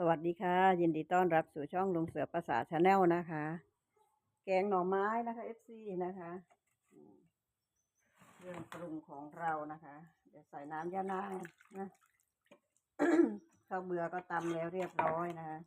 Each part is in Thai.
สวัสดีค่ะ ยินดีต้อนรับสู่ช่องลุงเสือภาษาชาแนลนะคะ แกงหน่อไม้นะคะ FC นะคะเครื่องปรุงของเรานะคะ เดี๋ยวใส่น้ำยานางนะข้าวเบื่อก็ตำแล้วเรียบร้อยนะคะ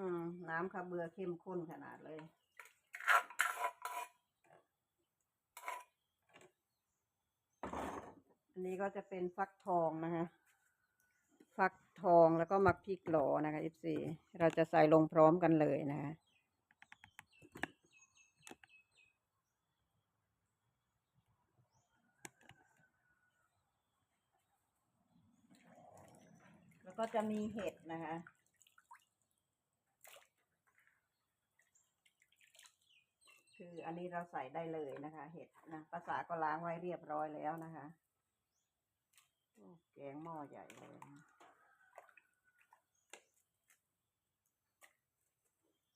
อื มน้ำข้าเบื่อเข้มข้นขนาดเลย อันนี้ก็จะเป็นฟักทองนะคะฟักทองแล้วก็มักพริกหลอนะคะ FC เราจะใส่ลงพร้อมกันเลยนะคะแล้วก็จะมีเห็ดนะคะ คืออันนี้เราใส่ได้เลยนะคะ เห็ดนะภาษาก็ล้างไว้เรียบร้อยแล้วนะคะโอ้แกงหม้อใหญ่เลยนะ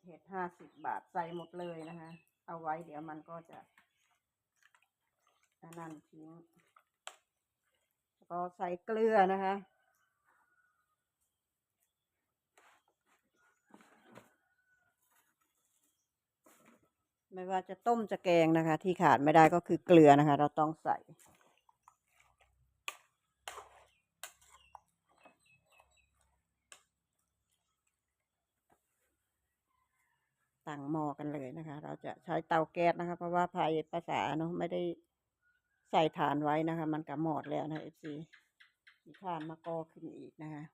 เห็ดห้าสิบบาทใส่หมดเลยนะคะ เอาไว้เดี๋ยวมันก็จะนนั่นทิ้งแล้วก็ใส่เกลือนะคะ ไม่ว่าจะต้มจะแกงนะคะ ที่ขาดไม่ได้ก็คือเกลือนะคะ เราต้องใส่ตั้งหม้อกันเลยนะคะ เราจะใช้เตาแก๊สนะคะ เพราะว่าภายภาษาเนาะไม่ได้ใส่ถ่านไว้นะคะ มันก็หมอดแล้วนะเอฟซีมีถ่านมาก่อขึ้นอีกนะคะ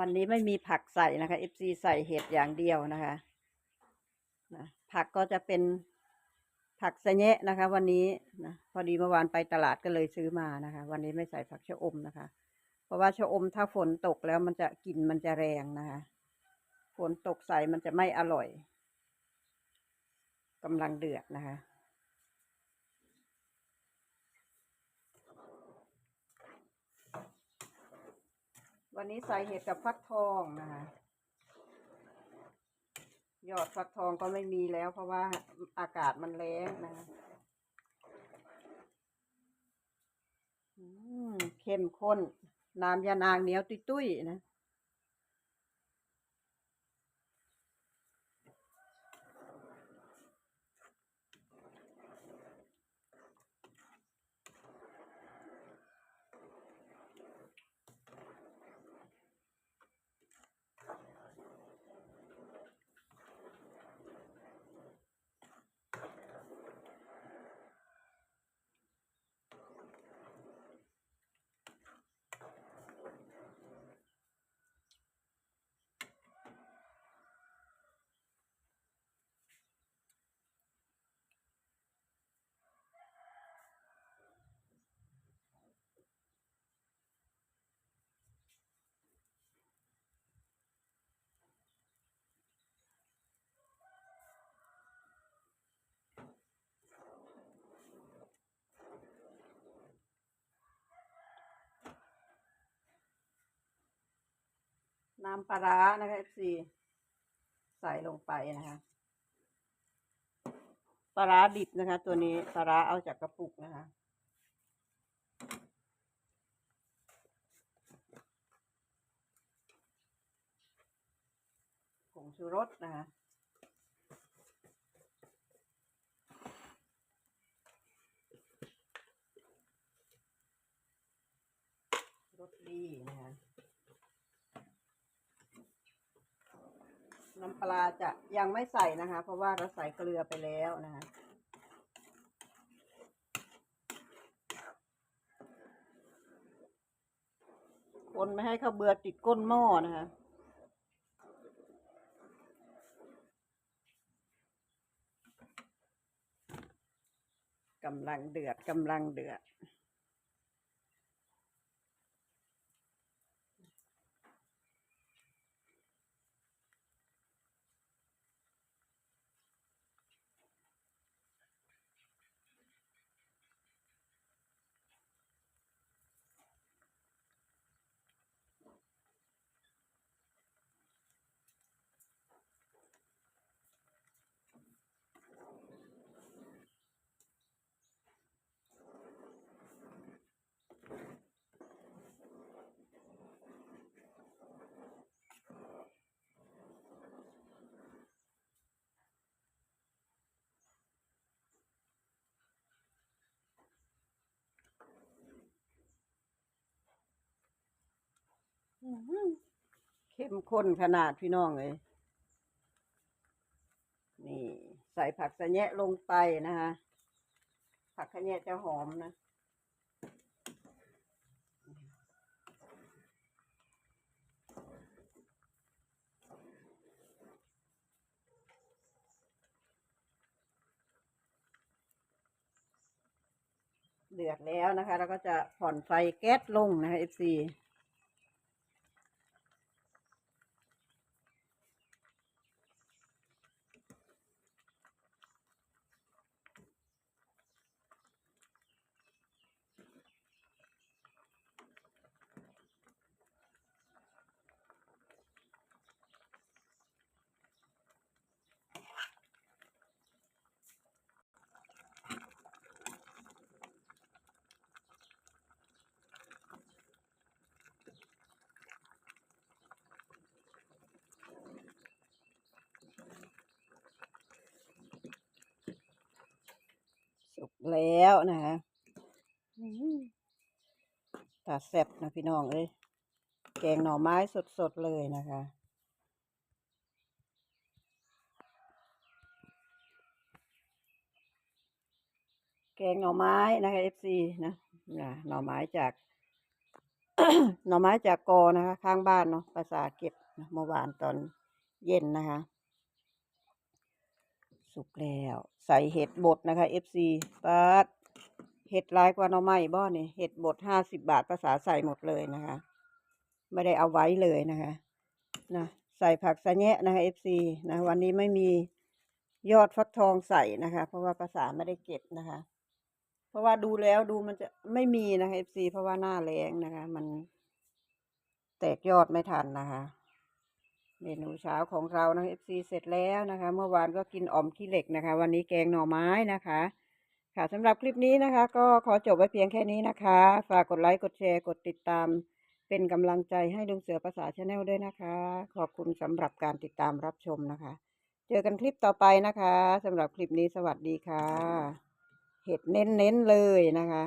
วันนี้ไม่มีผักใส่นะคะ FC ใส่เห็ดอย่างเดียวนะคะนะผักก็จะเป็นผักสะแยะนะคะ วันนี้นะพอดีเมื่อวานไปตลาดก็เลยซื้อมานะคะ วันนี้ไม่ใส่ผักชะอมนะคะ เพราะว่าชะอมถ้าฝนตกแล้วมันจะกลิ่นมันจะแรงนะคะฝนตกใส่มันจะไม่อร่อยกำลังเดือดนะคะ วันนี้ใส่เห็ดกับฟักทองนะคะยอดฟักทองก็ไม่มีแล้ว เพราะว่าอากาศมันแรงนะคะอืมเข้มข้น น้ำยานางเหนียวตุ้ยๆนะ น้ำปลาร้านะคะ FC ใส่ลงไปนะคะปลาร้าดิบนะคะ ตัวนี้ปลาร้าเอาจากกระปุกนะคะผงชูรสนะคะรสดีนะคะ น้ำปลาจะยังไม่ใส่นะคะ เพราะว่าเราใส่เกลือไปแล้วนะคะคนไม่ให้เขาเบื่อติดก้นหม้อนะคะกำลังเดือดกำลังเดือด เข้มข้นขนาดพี่น้องเลยนี่ใส่ผักสะแยะลงไปนะคะ ผักสะแยะจะหอมนะเดือดแล้วนะคะแล้วก็จะผ่อนไฟแก๊สลงนะคะ FC สุก แล้วนะคะอื้อหือตาแซ่บนะพี่น้องเอ้ยแกงหน่อไม้สดๆเลยนะคะแกงหน่อไม้นะคะ FC นะนะหน่อไม้จาก หน่อไม้จากกอนะคะ ข้างบ้านเนาะภาษาเก็บนะเมื่อวานตอนเย็นนะคะ สุกแล้ว ใส่เห็ดบดนะคะ FC ปัดเห็ดหลายกว่าน่อไม้บ่เนี่เห็ดบดห้าสิบบาทภาษาใส่หมดเลยนะคะ ไม่ได้เอาไว้เลยนะคะนะใส่ผักสะแงะนะคะ FC นะวันนี้ไม่มียอดฟักทองใส่นะคะ เพราะว่าภาษาไม่ได้เก็บนะคะ เพราะว่าดูแล้วดูมันจะไม่มีนะคะ FC เพราะว่าหน้าแรงนะคะ มันแตกยอดไม่ทันนะคะ เมนูเช้าของเรานะ FC เสร็จแล้วนะคะ เมื่อวานก็กินอ่อมขี้เหล็กนะคะ วันนี้แกงหน่อไม้นะคะ ค่ะสำหรับคลิปนี้นะคะ ก็ขอจบไว้เพียงแค่นี้นะคะ ฝากกดไลค์กดแชร์กดติดตาม เป็นกำลังใจให้ลุงเสือภาษาชาแนลด้วยนะคะ ขอบคุณสำหรับการติดตามรับชมนะคะ เจอกันคลิปต่อไปนะคะสำหรับคลิปนี้สวัสดีค่ะ เห็ดเน้นๆเลยนะคะ